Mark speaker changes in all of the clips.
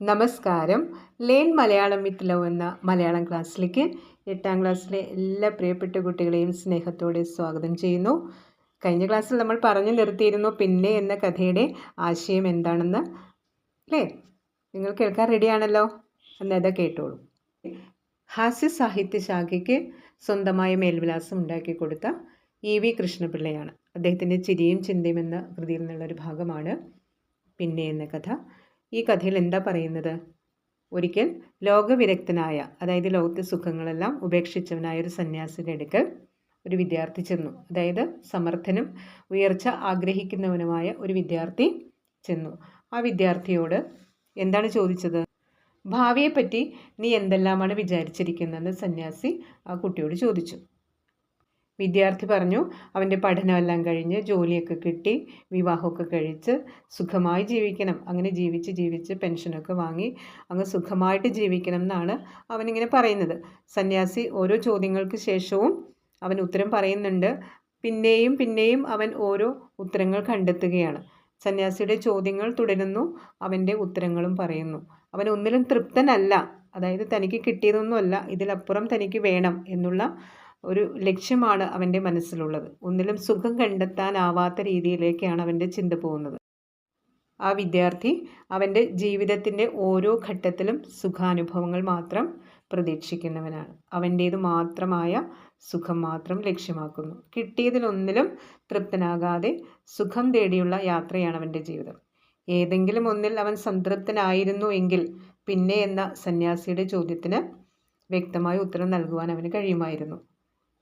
Speaker 1: നമസ്കാരം. Learn Malayalam with love എന്ന മലയാളം ക്ലാസ്സിലേക്ക് എട്ടാം ക്ലാസ്സിലെ എല്ലാ പ്രിയപ്പെട്ട കുട്ടികളെയും സ്നേഹത്തോടെ സ്വാഗതം ചെയ്യുന്നു. കഴിഞ്ഞ ക്ലാസ്സിൽ നമ്മൾ പറഞ്ഞു നിർത്തിയിരുന്നു പിന്നെ എന്ന കഥയുടെ ആശയം എന്താണെന്ന്. അല്ലേ നിങ്ങൾ കേൾക്കാൻ റെഡിയാണല്ലോ എന്നത് കേട്ടോളൂ. ഹാസ്യ സാഹിത്യ ശാഖയ്ക്ക് സ്വന്തമായ മേൽവിലാസം ഉണ്ടാക്കി കൊടുത്ത ഇ വി കൃഷ്ണപിള്ളയാണ്. അദ്ദേഹത്തിന്റെ ചിരിയും ചിന്തയും എന്ന കൃതിയിൽ നിന്നുള്ളൊരു ഭാഗമാണ് പിന്നെ എന്ന കഥ. ഈ കഥയിൽ എന്താ പറയുന്നത്? ഒരിക്കൽ ലോകവിരക്തനായ അതായത് ലോകത്തെ സുഖങ്ങളെല്ലാം ഉപേക്ഷിച്ചവനായ ഒരു സന്യാസിയുടെ അടുക്കൽ ഒരു വിദ്യാർത്ഥി ചെന്നു. അതായത് സമർത്ഥനും ഉയർച്ച ആഗ്രഹിക്കുന്നവനുമായ ഒരു വിദ്യാർത്ഥി ചെന്നു. ആ വിദ്യാർത്ഥിയോട് എന്താണ് ചോദിച്ചത്? ഭാവിയെപ്പറ്റി നീ എന്തെല്ലാമാണ് വിചാരിച്ചിരിക്കുന്നതെന്ന്? സന്യാസി ആ കുട്ടിയോട് ചോദിച്ചു. വിദ്യാർത്ഥി പറഞ്ഞു അവന്റെ പഠനമെല്ലാം കഴിഞ്ഞ് ജോലിയൊക്കെ കിട്ടി വിവാഹമൊക്കെ കഴിച്ച് സുഖമായി ജീവിക്കണം. അങ്ങനെ ജീവിച്ച് ജീവിച്ച് പെൻഷനൊക്കെ വാങ്ങി അങ്ങ് സുഖമായിട്ട് ജീവിക്കണം എന്നാണ് അവനിങ്ങനെ പറയുന്നത്. സന്യാസി ഓരോ ചോദ്യങ്ങൾക്ക് ശേഷവും അവൻ ഉത്തരം പറയുന്നുണ്ട്. പിന്നെയും പിന്നെയും അവൻ ഓരോ ഉത്തരങ്ങൾ കണ്ടെത്തുകയാണ്. സന്യാസിയുടെ ചോദ്യങ്ങൾ തുടരുന്നു അവന്റെ ഉത്തരങ്ങളും പറയുന്നു. അവൻ ഒന്നിലും തൃപ്തനല്ല. അതായത് തനിക്ക് കിട്ടിയതൊന്നുമല്ല. ഇതിലപ്പുറം തനിക്ക് വേണം എന്നുള്ള ഒരു ലക്ഷ്യമാണ് അവന്റെ മനസ്സിലുള്ളത്. ഒന്നിലും സുഖം കണ്ടെത്താനാവാത്ത രീതിയിലേക്കാണ് അവന്റെ ചിന്ത പോകുന്നത്. ആ വിദ്യാർത്ഥി അവന്റെ ജീവിതത്തിന്റെ ഓരോ ഘട്ടത്തിലും സുഖാനുഭവങ്ങൾ മാത്രം പ്രതീക്ഷിക്കുന്നവനാണ്. അവന്റേത് മാത്രമായ സുഖം മാത്രം ലക്ഷ്യമാക്കുന്നു. കിട്ടിയതിലൊന്നിലും തൃപ്തനാകാതെ സുഖം തേടിയുള്ള യാത്രയാണ് അവന്റെ ജീവിതം. ഏതെങ്കിലും ഒന്നിൽ അവൻ സംതൃപ്തനായിരുന്നു എങ്കിൽ പിന്നെ എന്ന സന്യാസിയുടെ ചോദ്യത്തിന് വ്യക്തമായ ഉത്തരം നൽകുവാൻ അവന് കഴിയുമായിരുന്നു.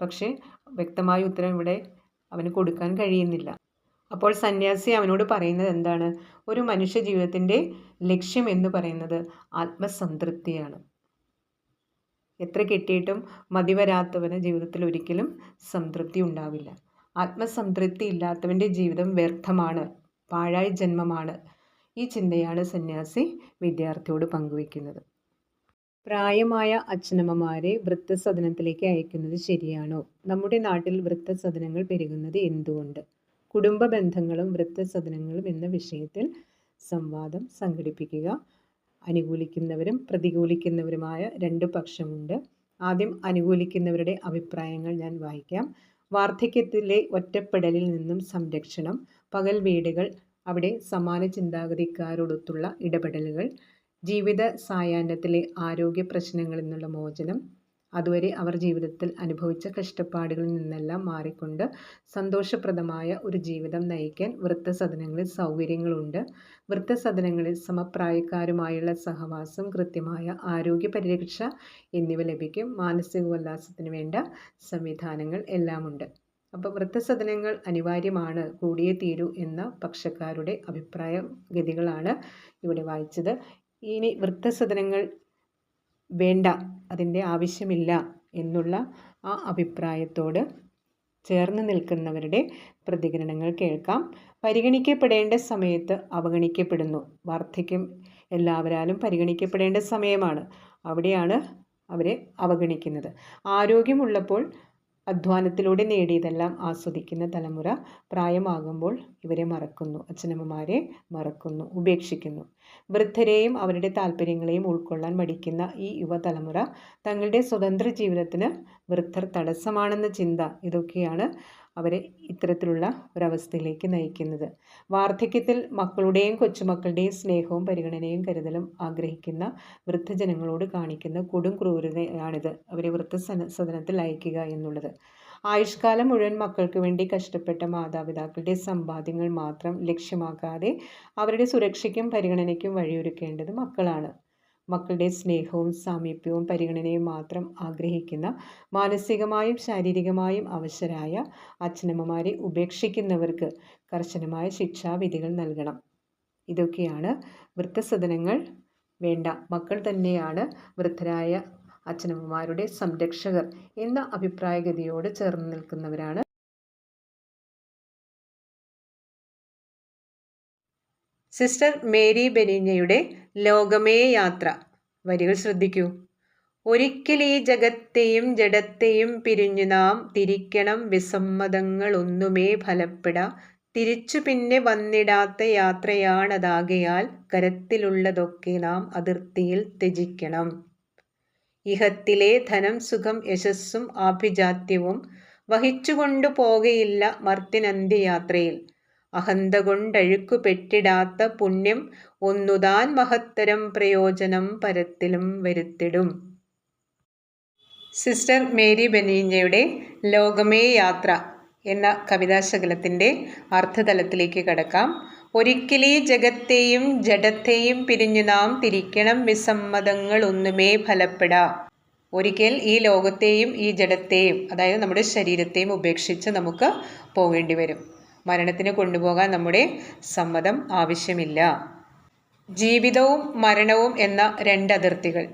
Speaker 1: പക്ഷേ വ്യക്തമായ ഉത്തരം ഇവിടെ അവന് കൊടുക്കാൻ കഴിയുന്നില്ല. അപ്പോൾ സന്യാസി അവനോട് പറയുന്നത് എന്താണ്? ഒരു മനുഷ്യ ജീവിതത്തിന്റെ ലക്ഷ്യം എന്ന് പറയുന്നത് ആത്മസംതൃപ്തിയാണ്. എത്ര കിട്ടിയിട്ടും മതി വരാത്തവന് ജീവിതത്തിൽ ഒരിക്കലും സംതൃപ്തി ഉണ്ടാവില്ല. ആത്മസംതൃപ്തി ഇല്ലാത്തവന്റെ ജീവിതം വ്യർത്ഥമാണ് പാഴായ ജന്മമാണ്. ഈ ചിന്തയാണ് സന്യാസി വിദ്യാർത്ഥിയോട് പങ്കുവയ്ക്കുന്നത്. പ്രായമായ അച്ഛനമ്മമാരെ വൃദ്ധസദനത്തിലേക്ക് അയക്കുന്നത് ശരിയാണോ? നമ്മുടെ നാട്ടിൽ വൃദ്ധസദനങ്ങൾ പെരുകുന്നത് എന്തുകൊണ്ട്? കുടുംബ ബന്ധങ്ങളും വൃദ്ധസദനങ്ങളും എന്ന വിഷയത്തിൽ സംവാദം സംഘടിപ്പിക്കുക അനുകൂലിക്കുന്നവരും പ്രതികൂലിക്കുന്നവരുമായ രണ്ട് പക്ഷമുണ്ട്. ആദ്യം അനുകൂലിക്കുന്നവരുടെ അഭിപ്രായങ്ങൾ ഞാൻ വായിക്കാം. വാർദ്ധക്യത്തിലെ ഒറ്റപ്പെടലിൽ നിന്നും സംരക്ഷണം പകൽ വീടുകൾ അവിടെ സമാന ചിന്താഗതിക്കാരോടൊത്തുള്ള ഇടപെടലുകൾ ജീവിത സായാഹ്നത്തിലെ ആരോഗ്യ പ്രശ്നങ്ങളിൽ നിന്നുള്ള മോചനം. അതുവരെ അവർ ജീവിതത്തിൽ അനുഭവിച്ച കഷ്ടപ്പാടുകളിൽ നിന്നെല്ലാം മാറിക്കൊണ്ട് സന്തോഷപ്രദമായ ഒരു ജീവിതം നയിക്കാൻ വൃത്തസദനങ്ങളിൽ സൗകര്യങ്ങളുണ്ട്. വൃത്തസദനങ്ങളിൽ സമപ്രായക്കാരുമായുള്ള സഹവാസം കൃത്യമായ ആരോഗ്യ പരിരക്ഷ എന്നിവ ലഭിക്കും. മാനസിക ഉല്ലാസത്തിന് വേണ്ട സംവിധാനങ്ങൾ എല്ലാമുണ്ട്. അപ്പോൾ വൃത്തസദനങ്ങൾ അനിവാര്യമാണ് കൂടിയേ തീരൂ എന്ന പക്ഷക്കാരുടെ അഭിപ്രായ ഗതികളാണ് ഇവിടെ വായിച്ചത്. ഇനി വൃത്തസദനങ്ങൾ വേണ്ട അതിന്റെ ആവശ്യമില്ല എന്നുള്ള ആ അഭിപ്രായത്തോട് ചേർന്ന് നിൽക്കുന്നവരുടെ പ്രതികരണങ്ങൾ കേൾക്കാം. പരിഗണിക്കപ്പെടേണ്ട സമയത്ത് അവഗണിക്കപ്പെടുന്നു. വാർദ്ധക്യം എല്ലാവരാലും പരിഗണിക്കപ്പെടേണ്ട സമയമാണ്. അവിടെയാണ് അവരെ അവഗണിക്കുന്നത്. ആരോഗ്യമുള്ളപ്പോൾ അധ്വാനത്തിലൂടെ നേടിയതെല്ലാം ആസ്വദിക്കുന്ന തലമുറ പ്രായമാകുമ്പോൾ ഇവരെ മറക്കുന്നു അച്ഛനമ്മമാരെ മറക്കുന്നു ഉപേക്ഷിക്കുന്നു. വൃദ്ധരെയും അവരുടെ താല്പര്യങ്ങളെയും ഉൾക്കൊള്ളാൻ മടിക്കുന്ന ഈ യുവതലമുറ തങ്ങളുടെ സ്വതന്ത്ര ജീവിതത്തിന് വൃദ്ധർ തടസ്സമാണെന്ന ചിന്ത ഇതൊക്കെയാണ് അവരെ ഇത്തരത്തിലുള്ള ഒരവസ്ഥയിലേക്ക് നയിക്കുന്നത്. വാർദ്ധക്യത്തിൽ മക്കളുടെയും കൊച്ചുമക്കളുടെയും സ്നേഹവും പരിഗണനയും കരുതലും ആഗ്രഹിക്കുന്ന വൃദ്ധജനങ്ങളോട് കാണിക്കുന്ന കൊടും ക്രൂരതയാണിത്. അവരെ വൃദ്ധസദനത്തിൽ അയക്കുക എന്നുള്ളത്. ആയുഷ്കാലം മുഴുവൻ മക്കൾക്ക് വേണ്ടി കഷ്ടപ്പെട്ട മാതാപിതാക്കളുടെ സമ്പാദ്യങ്ങൾ മാത്രം ലക്ഷ്യമാക്കാതെ അവരുടെ സുരക്ഷയ്ക്കും പരിഗണനയ്ക്കും വഴിയൊരുക്കേണ്ടത് മക്കളാണ്. മക്കളുടെ സ്നേഹവും സാമീപ്യവും പരിഗണനയും മാത്രം ആഗ്രഹിക്കുന്ന മാനസികമായും ശാരീരികമായും അവശരായ അച്ഛനമ്മമാരെ ഉപേക്ഷിക്കുന്നവർക്ക് കർശനമായ ശിക്ഷാവിധികൾ നൽകണം. ഇതൊക്കെയാണ് വൃദ്ധസദനങ്ങൾ വേണ്ട. മക്കൾ തന്നെയാണ് വൃദ്ധരായ അച്ഛനമ്മമാരുടെ സംരക്ഷകർ എന്ന അഭിപ്രായഗതിയോട് ചേർന്ന് നിൽക്കുന്നവരാണ് സിസ്റ്റർ മേരി ബെനിഞ്ഞയുടെ ലോകമേ യാത്ര. വരികൾ ശ്രദ്ധിക്കൂ. ഒരിക്കൽ ഈ ജഗത്തെയും ജഡത്തെയും പിരിഞ്ഞു നാം തിരിക്കണം. വിസമ്മതങ്ങളൊന്നുമേ ഫലപ്പെടാ. തിരിച്ചു പിന്നെ വന്നിടാത്ത യാത്രയാണതാകയാൽ കരത്തിലുള്ളതൊക്കെ നാം അതിർത്തിയിൽ ത്യജിക്കണം. ഇഹത്തിലെ ധനം സുഖം യശസ്സും ആഭിജാത്യവും വഹിച്ചുകൊണ്ടു പോകയില്ല മർത്തിനന്ത്യയാത്രയിൽ അഹന്ത കൊണ്ടഴുക്കു പെട്ടിടാത്ത പുണ്യം ഒന്നുതാൻ മഹത്തരം പ്രയോജനം പരത്തിലും വരുത്തിടും. സിസ്റ്റർ മേരി ബനീഞ്ഞയുടെ ലോകമേ യാത്ര എന്ന കവിതാശകലത്തിന്റെ അർത്ഥതലത്തിലേക്ക് കടക്കാം. ഒരിക്കലീ ജഗത്തെയും ജഡത്തെയും പിരിഞ്ഞു നാം തിരിക്കണം വിസമ്മതങ്ങൾ ഒന്നുമേ ഫലപ്പെടാം. ഒരിക്കൽ ഈ ലോകത്തെയും ഈ ജഡത്തെയും അതായത് നമ്മുടെ ശരീരത്തെയും ഉപേക്ഷിച്ച് നമുക്ക് പോകേണ്ടി വരും. മരണത്തിന് കൊണ്ടുപോകാൻ നമ്മുടെ സമ്മതം ആവശ്യമില്ല. ജീവിതവും മരണവും എന്ന രണ്ട് അതിർത്തികൾ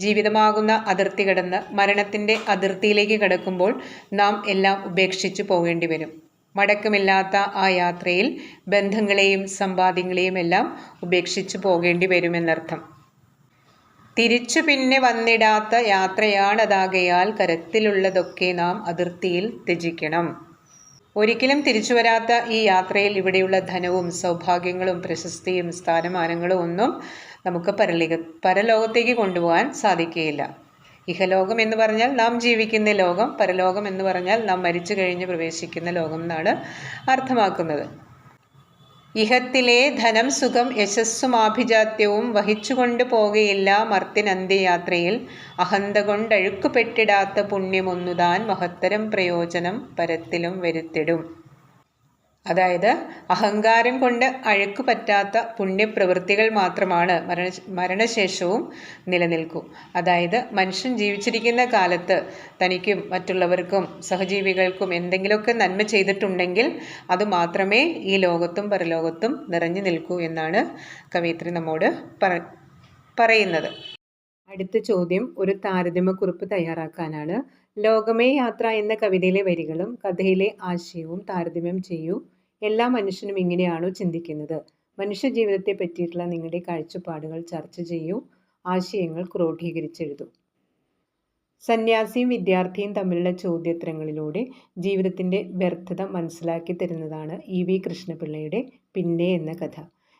Speaker 1: ജീവിതമാകുന്ന അതിർത്തി കടന്ന് മരണത്തിന്റെ അതിർത്തിയിലേക്ക് കടക്കുമ്പോൾ നാം എല്ലാം ഉപേക്ഷിച്ചു പോകേണ്ടി വരും. മടക്കമില്ലാത്ത ആ യാത്രയിൽ ബന്ധങ്ങളെയും സമ്പാദ്യങ്ങളെയും എല്ലാം ഉപേക്ഷിച്ചു പോകേണ്ടി വരുമെന്നർത്ഥം. തിരിച്ചു പിന്നെ വന്നിടാത്ത യാത്രയാണതാകയാൽ കരത്തിലുള്ളതൊക്കെ നാം അതിർത്തിയിൽ ത്യജിക്കണം. ഒരിക്കലും തിരിച്ചു വരാത്ത ഈ യാത്രയിൽ ഇവിടെയുള്ള ധനവും സൗഭാഗ്യങ്ങളും പ്രശസ്തിയും സ്ഥാനമാനങ്ങളും ഒന്നും നമുക്ക് പരലിക പരലോകത്തേക്ക് കൊണ്ടുപോകാൻ സാധിക്കുകയില്ല. ഇഹലോകം എന്ന് പറഞ്ഞാൽ നാം ജീവിക്കുന്ന ലോകം പരലോകം എന്ന് പറഞ്ഞാൽ നാം മരിച്ചു കഴിഞ്ഞ് പ്രവേശിക്കുന്ന ലോകം എന്നാണ് അർത്ഥമാക്കുന്നത്. ഇഹത്തിലെ ധനം സുഖം യശസ്സുമാഭിജാത്യവും വഹിച്ചുകൊണ്ട് പോകയില്ല മർത്തിനന്ത്യയാത്രയിൽ അഹന്ത കൊണ്ടഴുക്കുപെട്ടിടാത്ത പുണ്യമൊന്നുതാൻ മഹത്തരം പ്രയോജനം പരത്തിലും വരുത്തിടും. അതായത് അഹങ്കാരം കൊണ്ട് അഴുക്ക് പറ്റാത്ത പുണ്യപ്രവൃത്തികൾ മാത്രമാണ് മരണ മരണശേഷവും നിലനിൽക്കൂ. അതായത് മനുഷ്യൻ ജീവിച്ചിരിക്കുന്ന കാലത്ത് തനിക്കും മറ്റുള്ളവർക്കും സഹജീവികൾക്കും എന്തെങ്കിലുമൊക്കെ നന്മ ചെയ്തിട്ടുണ്ടെങ്കിൽ അത് മാത്രമേ ഈ ലോകത്തും പരലോകത്തും നിറഞ്ഞു നിൽക്കൂ എന്നാണ് കവയിത്രി നമ്മോട് പറയുന്നത്. അടുത്ത ചോദ്യം ഒരു താരതമ്യക്കുറിപ്പ് തയ്യാറാക്കാനാണ്. ലോകമേ യാത്ര എന്ന കവിതയിലെ വരികളും കഥയിലെ ആശയവും താരതമ്യം ചെയ്യൂ. എല്ലാ മനുഷ്യനും ഇങ്ങനെയാണോ ചിന്തിക്കുന്നത്? മനുഷ്യ ജീവിതത്തെ പറ്റിയിട്ടുള്ള നിങ്ങളുടെ കാഴ്ചപ്പാടുകൾ ചർച്ച ചെയ്യൂ. ആശയങ്ങൾ ക്രോഡീകരിച്ചെഴുതൂ. സന്യാസിയും വിദ്യാർത്ഥിയും തമ്മിലുള്ള ചോദ്യോത്തരങ്ങളിലൂടെ ജീവിതത്തിന്റെ വ്യർത്ഥത മനസ്സിലാക്കി തരുന്നതാണ് ഇ വി കൃഷ്ണപിള്ളയുടെ പിന്നെ എന്ന കഥ.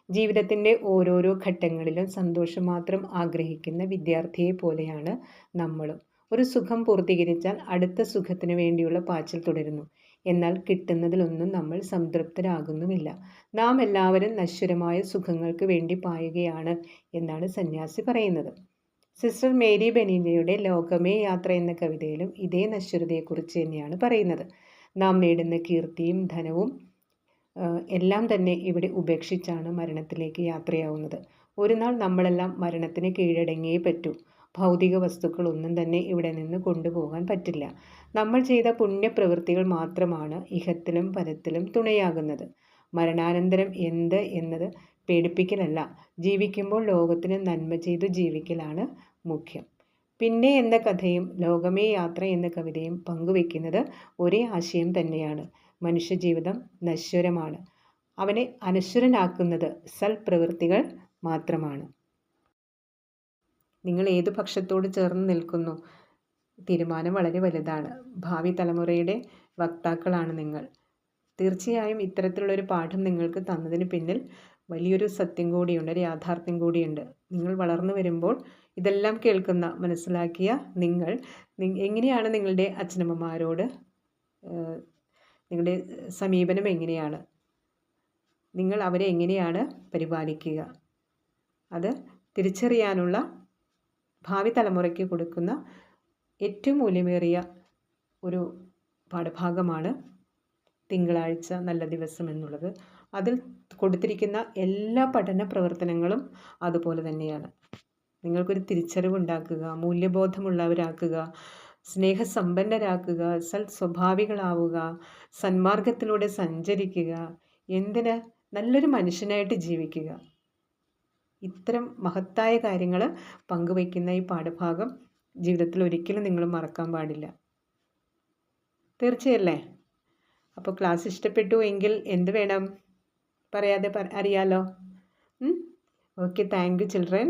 Speaker 1: ജീവിതത്തിന്റെ ഓരോരോ ഘട്ടങ്ങളിലും സന്തോഷം മാത്രം ആഗ്രഹിക്കുന്ന വിദ്യാർത്ഥിയെ പോലെയാണ് നമ്മളും. ഒരു സുഖം പൂർത്തീകരിച്ചാൽ അടുത്ത സുഖത്തിന് വേണ്ടിയുള്ള പാച്ചിൽ തുടരുന്നു. എന്നാൽ കിട്ടുന്നതിലൊന്നും നമ്മൾ സംതൃപ്തരാകുന്നുമില്ല. നാം എല്ലാവരും നശ്വരമായ സുഖങ്ങൾക്ക് വേണ്ടി പായുകയാണ് എന്നാണ് സന്യാസി പറയുന്നത്. സിസ്റ്റർ മേരി ബെനീനയുടെ ലോകമേ യാത്ര എന്ന കവിതയിലും ഇതേ നശ്വരതയെക്കുറിച്ച് തന്നെയാണ് പറയുന്നത്. നാം നേടുന്ന കീർത്തിയും ധനവും എല്ലാം തന്നെ ഇവിടെ ഉപേക്ഷിച്ചാണ് മരണത്തിലേക്ക് യാത്രയാവുന്നത്. ഒരു നാൾ നമ്മളെല്ലാം മരണത്തിന് കീഴടങ്ങിയേ പറ്റൂ. ഭൗതിക വസ്തുക്കളൊന്നും തന്നെ ഇവിടെ നിന്ന് കൊണ്ടുപോകാൻ പറ്റില്ല. നമ്മൾ ചെയ്ത പുണ്യപ്രവൃത്തികൾ മാത്രമാണ് ഇഹത്തിലും പരത്തിലും തുണയാകുന്നത്. മരണാനന്തരം എന്ത് എന്നത് പേടിപ്പിക്കലല്ല. ജീവിക്കുമ്പോൾ ലോകത്തിന് നന്മ ചെയ്തു ജീവിക്കലാണ് മുഖ്യം. പിന്നെ എന്ന കഥയും ലോകമേ യാത്ര എന്ന കവിതയും പങ്കുവെക്കുന്നത് ഒരേ ആശയം തന്നെയാണ്. മനുഷ്യജീവിതം നശ്വരമാണ്. അവനെ അനശ്വരനാക്കുന്നത് സൽപ്രവൃത്തികൾ മാത്രമാണ്. നിങ്ങൾ ഏത് പക്ഷത്തോട് ചേർന്ന് നിൽക്കുന്നു? തീരുമാനം വളരെ വലുതാണ്. ഭാവി തലമുറയുടെ വക്താക്കളാണ് നിങ്ങൾ. തീർച്ചയായും ഇത്തരത്തിലുള്ളൊരു പാഠം നിങ്ങൾക്ക് തന്നതിന് പിന്നിൽ വലിയൊരു സത്യം കൂടിയുണ്ട് ഒരു യാഥാർത്ഥ്യം കൂടിയുണ്ട്. നിങ്ങൾ വളർന്നു വരുമ്പോൾ ഇതെല്ലാം കേൾക്കുന്ന മനസ്സിലാക്കിയ നിങ്ങൾ എങ്ങനെയാണ് നിങ്ങളുടെ അച്ഛനമ്മമാരോട് നിങ്ങളുടെ സമീപനം എങ്ങനെയാണ്? നിങ്ങൾ അവരെ എങ്ങനെയാണ് പരിപാലിക്കുക? അത് തിരിച്ചറിയാനുള്ള ഭാവി തലമുറയ്ക്ക് കൊടുക്കുന്ന ഏറ്റവും മൂല്യമേറിയ ഒരു പാഠഭാഗമാണ് തിങ്കളാഴ്ച നല്ല ദിവസം എന്നുള്ളത്. അതിൽ കൊടുത്തിരിക്കുന്ന എല്ലാ പഠന പ്രവർത്തനങ്ങളും അതുപോലെ തന്നെയാണ്. നിങ്ങൾക്കൊരു തിരിച്ചറിവുണ്ടാക്കുക മൂല്യബോധമുള്ളവരാക്കുക സ്നേഹസമ്പന്നരാക്കുക സൽ സ്വഭാവികളാവുക സന്മാർഗത്തിലൂടെ സഞ്ചരിക്കുക എന്തിന് നല്ലൊരു മനുഷ്യനായിട്ട് ജീവിക്കുക. ഇത്തരം മഹത്തായ കാര്യങ്ങൾ പങ്കുവയ്ക്കുന്ന ഈ പാഠഭാഗം ജീവിതത്തിൽ ഒരിക്കലും നിങ്ങൾ മറക്കാൻ പാടില്ല. തീർച്ചയല്ലേ? അപ്പോൾ ക്ലാസ് ഇഷ്ടപ്പെട്ടു എങ്കിൽ എന്ത് വേണം? പറയാതെ അറിയാലോ. Okay thank you children